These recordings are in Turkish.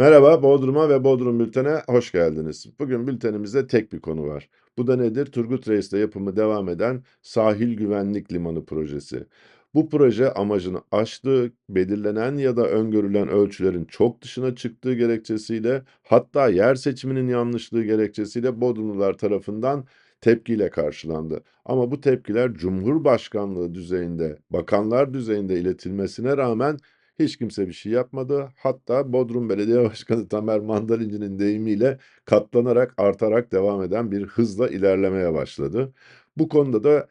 Merhaba, Bodrum'a ve Bodrum Bülten'e hoş geldiniz. Bugün bültenimizde tek bir konu var. Bu da nedir? Turgut Reis'te yapımı devam eden Sahil Güvenlik Limanı projesi. Bu proje amacını aştığı, belirlenen ya da öngörülen ölçülerin çok dışına çıktığı gerekçesiyle, hatta yer seçiminin yanlışlığı gerekçesiyle Bodrumlular tarafından tepkiyle karşılandı. Ama bu tepkiler Cumhurbaşkanlığı düzeyinde, bakanlar düzeyinde iletilmesine rağmen hiç kimse bir şey yapmadı. Hatta Bodrum Belediye Başkanı Tamer Mandalinci'nin deyimiyle katlanarak, artarak devam eden bir hızla ilerlemeye başladı. Bu konuda da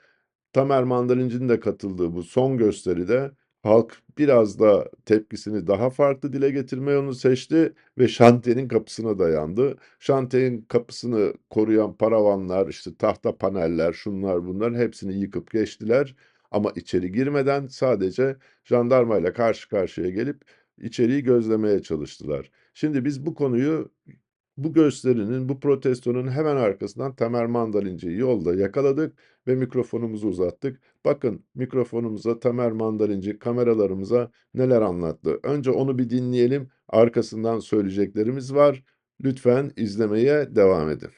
Tamer Mandalinci'nin de katıldığı bu son gösteride halk biraz da tepkisini daha farklı dile getirme yolunu seçti ve şantiyenin kapısına dayandı. Şantiyenin kapısını koruyan paravanlar, işte tahta paneller, şunlar bunlar hepsini yıkıp geçtiler. Ama içeri girmeden sadece jandarmayla karşı karşıya gelip içeriği gözlemeye çalıştılar. Şimdi biz bu konuyu bu gösterinin, bu protestonun hemen arkasından Tamer Mandalinci'yi yolda yakaladık ve mikrofonumuzu uzattık. Bakın mikrofonumuza Tamer Mandalinci kameralarımıza neler anlattı. Önce onu bir dinleyelim. Arkasından söyleyeceklerimiz var. Lütfen izlemeye devam edin.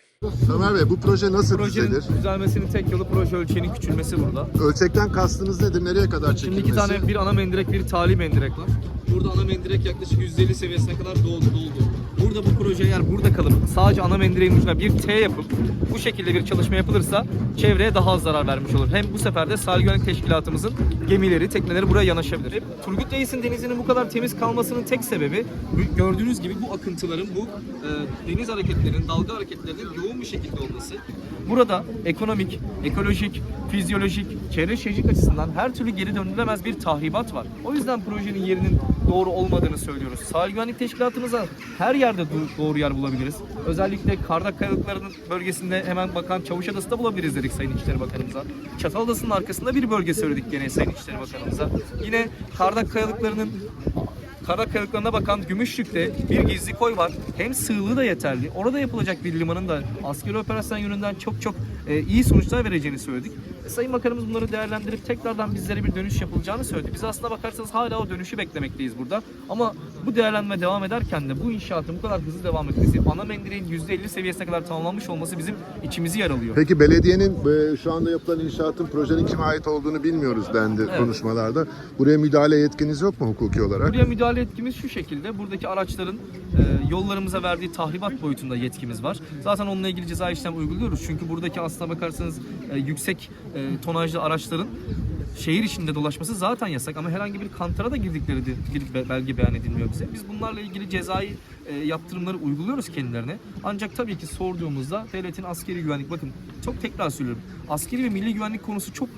Tamer Bey bu proje nasıl Projenin düzelir? düzelmesinin tek yolu proje ölçeğinin küçülmesi burada. Ölçekten kastınız nedir? Nereye kadar Şimdi çekilmesi? iki tane bir ana mendirek bir tali mendirek var. Burada ana mendirek yaklaşık 150 seviyesine kadar doldu doldu. Burada bu proje eğer burada kalıp sadece ana mendireğin ucuna bir T yapıp bu şekilde bir çalışma yapılırsa çevreye daha az zarar vermiş olur. Hem bu sefer de sahil güvenlik teşkilatımızın gemileri, tekneleri buraya yanaşabilir. Turgut Reis'in denizinin bu kadar temiz kalmasının tek sebebi gördüğünüz gibi bu akıntıların, bu e, deniz hareketlerinin, dalga hareketlerinin yoğun bir şekilde olması. Burada ekonomik, ekolojik, fizyolojik, çevre şehircilik açısından her türlü geri dönülemez bir tahribat var. O yüzden projenin yerinin doğru olmadığını söylüyoruz. Sahil güvenlik teşkilatımıza her yerde do- doğru yer bulabiliriz. Özellikle Kardak Kayalıkları'nın bölgesinde hemen bakan Çavuşadası'da bulabiliriz dedik Sayın İçişleri Bakanımıza. Çatalhadası'nın arkasında bir bölge söyledik gene Sayın İçişleri Bakanımıza. Yine Kardak Kayalıkları'nın Kara Kayalıkları'na bakan Gümüşlük'te bir gizli koy var. Hem sığlığı da yeterli. Orada yapılacak bir limanın da askeri operasyon yönünden çok çok e, iyi sonuçlar vereceğini söyledik. Sayın Bakanımız bunları değerlendirip tekrardan bizlere bir dönüş yapılacağını söyledi. Biz aslına bakarsanız hala o dönüşü beklemekteyiz burada. Ama bu değerlenme devam ederken de bu inşaatın bu kadar hızlı devam etmesi, ana mendireğin %50 seviyesine kadar tamamlanmış olması bizim içimizi yaralıyor. Peki belediyenin e, şu anda yapılan inşaatın projenin kime ait olduğunu bilmiyoruz dendi Evet. konuşmalarda. Buraya müdahale yetkiniz yok mu hukuki olarak? Buraya müdahale etkimiz şu şekilde. Buradaki araçların e, yollarımıza verdiği tahribat boyutunda yetkimiz var. Zaten onunla ilgili ceza işlem uyguluyoruz. Çünkü buradaki aslına bakarsanız e, yüksek e, tonajlı araçların şehir içinde dolaşması zaten yasak ama herhangi bir kantara da girdikleri de, girip be- belge beyan edilmiyor bize. Biz bunlarla ilgili cezai e, yaptırımları uyguluyoruz kendilerine. Ancak tabii ki sorduğumuzda devletin askeri güvenlik bakın çok tekrar söylüyorum. Askeri ve milli güvenlik konusu çok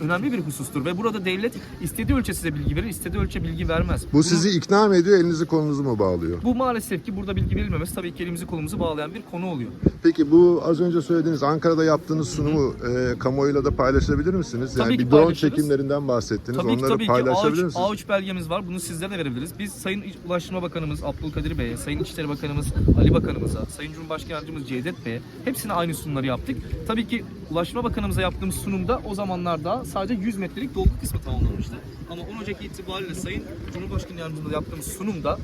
önemli bir husustur ve burada devlet istediği ölçü size bilgi verir, istediği ölçü bilgi vermez. Bu Bunu- sizi ikna mı ediyor, elinizi kolunuzu mu bağlıyor? bu maalesef ki burada bilgi verilmemesi tabii ki elimizi kolumuzu bağlayan bir konu oluyor. Peki bu az önce söylediğiniz Ankara'da yaptığınız sunumu e, kamuoyuyla da paylaşabilir misiniz? Yani Tabii ki bir drone çekimlerinden bahsettiniz. Tabii ki Onları tabii ki paylaşabilir A3, misiniz? A3 belgemiz var. Bunu sizlere de verebiliriz. Biz Sayın Ulaştırma Bakanımız Abdülkadir Bey'e, Sayın İçişleri Bakanımız Ali Bakanımıza, Sayın Cumhurbaşkanı Yardımcımız Cevdet Bey'e hepsine aynı sunumları yaptık. Tabii ki Ulaştırma Bakanımıza yaptığımız sunumda o zamanlarda sadece 100 metrelik dolgu kısmı tamamlanmıştı. Ama 10 Ocak itibariyle Sayın Cumhurbaşkanı Yardımcımızla yaptığımız sunumda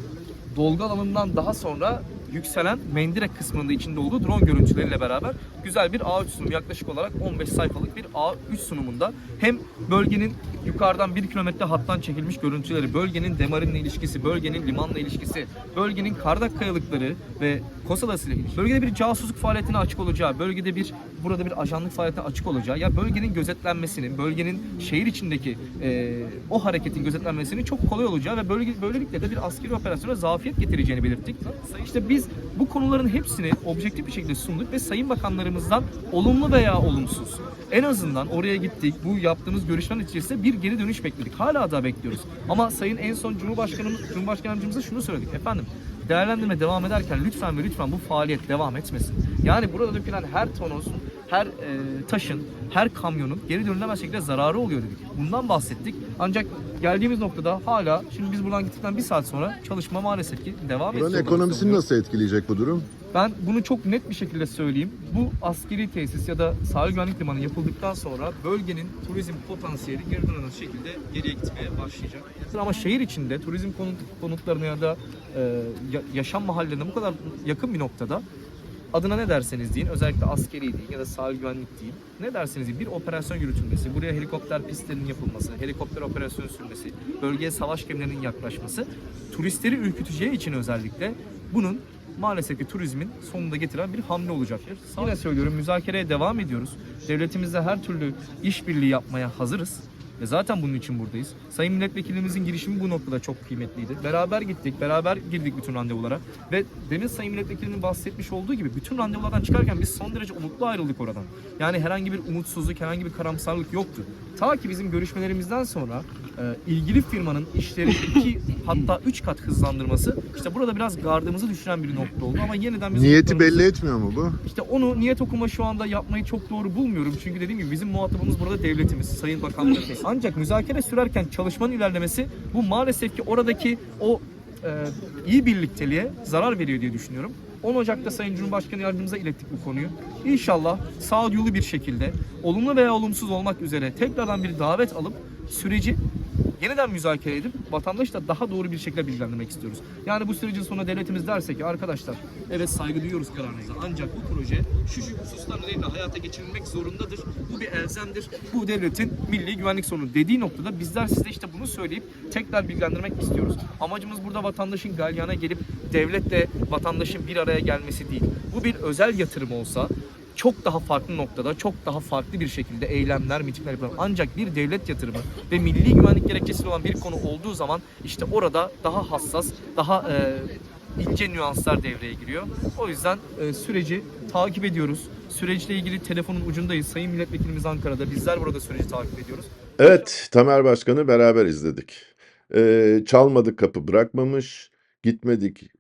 dolgu alanından daha sonra yükselen mendirek kısmında içinde olduğu drone görüntüleriyle beraber güzel bir A3 sunum yaklaşık olarak 15 sayfalık bir A3 sunumunda hem bölgenin yukarıdan 1 kilometre hattan çekilmiş görüntüleri, bölgenin demarinle ilişkisi, bölgenin limanla ilişkisi, bölgenin kardak kayalıkları ve Kosadası ile ilgili. Bölgede bir casusluk faaliyetine açık olacağı, bölgede bir burada bir ajanlık faaliyetine açık olacağı, ya bölgenin gözetlenmesinin, bölgenin şehir içindeki e, o hareketin gözetlenmesinin çok kolay olacağı ve bölge, böylelikle de bir askeri operasyona zafiyet getireceğini belirttik. İşte biz bu konuların hepsini objektif bir şekilde sunduk ve sayın bakanlarımızdan olumlu veya olumsuz en azından oraya gittik. Bu yaptığımız görüşmenin içerisinde bir geri dönüş bekledik. Hala da bekliyoruz. Ama sayın en son Cumhurbaşkanımız Cumhurbaşkanı yardımcımıza şunu söyledik. Efendim değerlendirme devam ederken lütfen ve lütfen bu faaliyet devam etmesin. Yani burada dökülen her tonoz her e, taşın, her kamyonun geri dönülemez şekilde zararı oluyor dedik. Bundan bahsettik. Ancak geldiğimiz noktada hala şimdi biz buradan gittikten bir saat sonra çalışma maalesef ki devam ediyor. Buranın ekonomisini nasıl etkileyecek bu durum? Ben bunu çok net bir şekilde söyleyeyim. Bu askeri tesis ya da sahil güvenlik limanı yapıldıktan sonra bölgenin turizm potansiyeli geri dönen şekilde geriye gitmeye başlayacak. Ama şehir içinde turizm konut, konutlarına ya da e, ya- yaşam mahallelerine bu kadar yakın bir noktada adına ne derseniz deyin, özellikle askeri deyin ya da sahil güvenlik deyin. Ne derseniz deyin, bir operasyon yürütülmesi, buraya helikopter pistlerinin yapılması, helikopter operasyonu sürmesi, bölgeye savaş gemilerinin yaklaşması, turistleri ürküteceği için özellikle bunun maalesef ki turizmin sonunda getiren bir hamle olacaktır. Yine söylüyorum müzakereye devam ediyoruz. Devletimizle her türlü işbirliği yapmaya hazırız. Ve zaten bunun için buradayız. Sayın milletvekilimizin girişimi bu noktada çok kıymetliydi. Beraber gittik, beraber girdik bütün randevulara. Ve demin Sayın milletvekilinin bahsetmiş olduğu gibi bütün randevulardan çıkarken biz son derece umutlu ayrıldık oradan. Yani herhangi bir umutsuzluk, herhangi bir karamsarlık yoktu. Ta ki bizim görüşmelerimizden sonra e, ilgili firmanın işleri iki hatta üç kat hızlandırması işte burada biraz gardımızı düşüren bir nokta oldu ama yeniden bizim Niyeti belli etmiyor mu bu? işte onu niyet okuma şu anda yapmayı çok doğru bulmuyorum. Çünkü dediğim gibi bizim muhatabımız burada devletimiz, sayın bakanlarımız. Ancak müzakere sürerken çalışmanın ilerlemesi bu maalesef ki oradaki o e, iyi birlikteliğe zarar veriyor diye düşünüyorum. 10 Ocak'ta Sayın Cumhurbaşkanı Yardımcımıza ilettik bu konuyu. İnşallah sağduyulu bir şekilde olumlu veya olumsuz olmak üzere tekrardan bir davet alıp süreci yeniden müzakere edip vatandaşı da daha doğru bir şekilde bilgilendirmek istiyoruz. Yani bu sürecin sonunda devletimiz derse ki arkadaşlar evet saygı duyuyoruz kararınıza ancak bu proje şu şu hususlar nedeniyle hayata geçirilmek zorundadır. Bu bir elzemdir. Bu devletin milli güvenlik sorunu dediği noktada bizler size işte bunu söyleyip tekrar bilgilendirmek istiyoruz. Amacımız burada vatandaşın galyana gelip devletle vatandaşın bir araya gelmesi değil. Bu bir özel yatırım olsa çok daha farklı noktada, çok daha farklı bir şekilde eylemler, mitingler yapılır. Ancak bir devlet yatırımı ve milli güvenlik gerekçesi olan bir konu olduğu zaman işte orada daha hassas, daha e, ince nüanslar devreye giriyor. O yüzden e, süreci takip ediyoruz. Süreçle ilgili telefonun ucundayız. Sayın Milletvekilimiz Ankara'da. Bizler burada süreci takip ediyoruz. Evet, Tamer Başkan'ı beraber izledik. Ee, çalmadık kapı bırakmamış, gitmedik.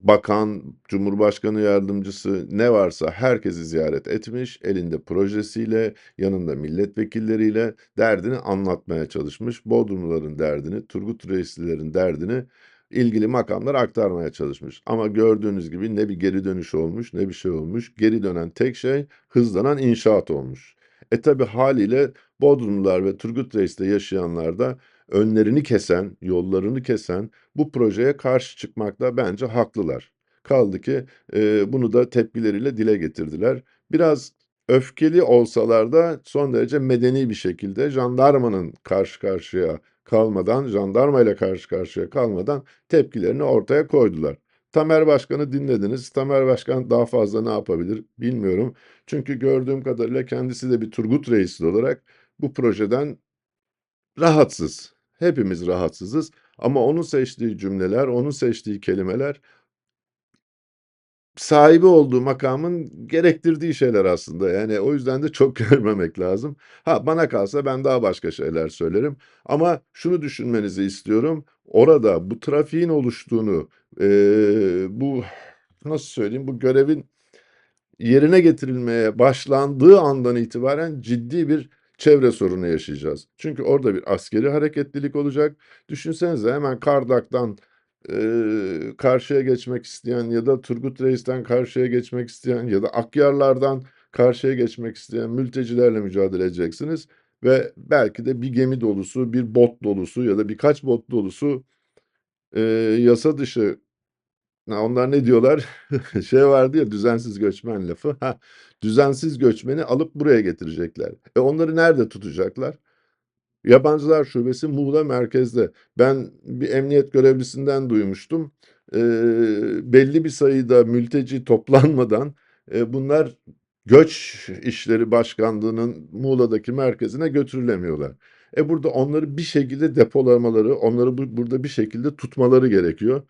Bakan, Cumhurbaşkanı yardımcısı ne varsa herkesi ziyaret etmiş. Elinde projesiyle, yanında milletvekilleriyle derdini anlatmaya çalışmış. Bodrumluların derdini, Turgut Reislilerin derdini ilgili makamlar aktarmaya çalışmış. Ama gördüğünüz gibi ne bir geri dönüş olmuş ne bir şey olmuş. Geri dönen tek şey hızlanan inşaat olmuş. E tabi haliyle Bodrumlular ve Turgut Reis'te yaşayanlar da önlerini kesen, yollarını kesen bu projeye karşı çıkmakta bence haklılar. Kaldı ki e, bunu da tepkileriyle dile getirdiler. Biraz öfkeli olsalar da son derece medeni bir şekilde jandarmanın karşı karşıya kalmadan, jandarmayla karşı karşıya kalmadan tepkilerini ortaya koydular. Tamer Başkan'ı dinlediniz. Tamer Başkan daha fazla ne yapabilir bilmiyorum. Çünkü gördüğüm kadarıyla kendisi de bir Turgut Reisli olarak bu projeden rahatsız. Hepimiz rahatsızız. Ama onun seçtiği cümleler, onun seçtiği kelimeler sahibi olduğu makamın gerektirdiği şeyler aslında. Yani o yüzden de çok görmemek lazım. Ha bana kalsa ben daha başka şeyler söylerim. Ama şunu düşünmenizi istiyorum. Orada bu trafiğin oluştuğunu, eee, bu nasıl söyleyeyim, bu görevin yerine getirilmeye başlandığı andan itibaren ciddi bir çevre sorunu yaşayacağız. Çünkü orada bir askeri hareketlilik olacak. Düşünsenize hemen Kardak'tan eee, karşıya geçmek isteyen ya da Turgut Reis'ten karşıya geçmek isteyen ya da Akyarlardan karşıya geçmek isteyen mültecilerle mücadele edeceksiniz. Ve belki de bir gemi dolusu, bir bot dolusu ya da birkaç bot dolusu eee, yasa dışı onlar ne diyorlar? Şey vardı ya düzensiz göçmen lafı. Ha, düzensiz göçmeni alıp buraya getirecekler. E onları nerede tutacaklar? Yabancılar Şubesi Muğla merkezde. Ben bir emniyet görevlisinden duymuştum. Eee, belli bir sayıda mülteci toplanmadan e, bunlar Göç İşleri Başkanlığı'nın Muğla'daki merkezine götürülemiyorlar. E burada onları bir şekilde depolamaları, onları bu- burada bir şekilde tutmaları gerekiyor.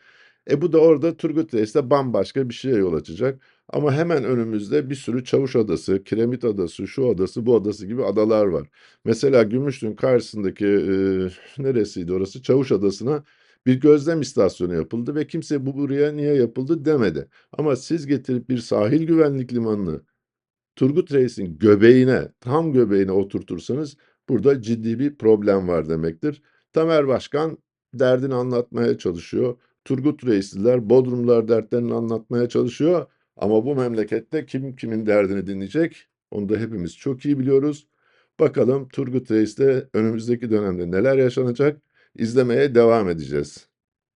E bu da orada Turgut Reis'te bambaşka bir şeye yol açacak. Ama hemen önümüzde bir sürü Çavuş Adası, Kiremit Adası, şu adası, bu adası gibi adalar var. Mesela Gümüşlüğün karşısındaki e, neresiydi orası? Çavuş Adası'na bir gözlem istasyonu yapıldı ve kimse bu buraya niye yapıldı demedi. Ama siz getirip bir sahil güvenlik limanını Turgut Reis'in göbeğine, tam göbeğine oturtursanız burada ciddi bir problem var demektir. Tamer Başkan derdini anlatmaya çalışıyor. Turgut Reisliler, Bodrumlar dertlerini anlatmaya çalışıyor. Ama bu memlekette kim kimin derdini dinleyecek? Onu da hepimiz çok iyi biliyoruz. Bakalım Turgut Reis'te önümüzdeki dönemde neler yaşanacak? İzlemeye devam edeceğiz.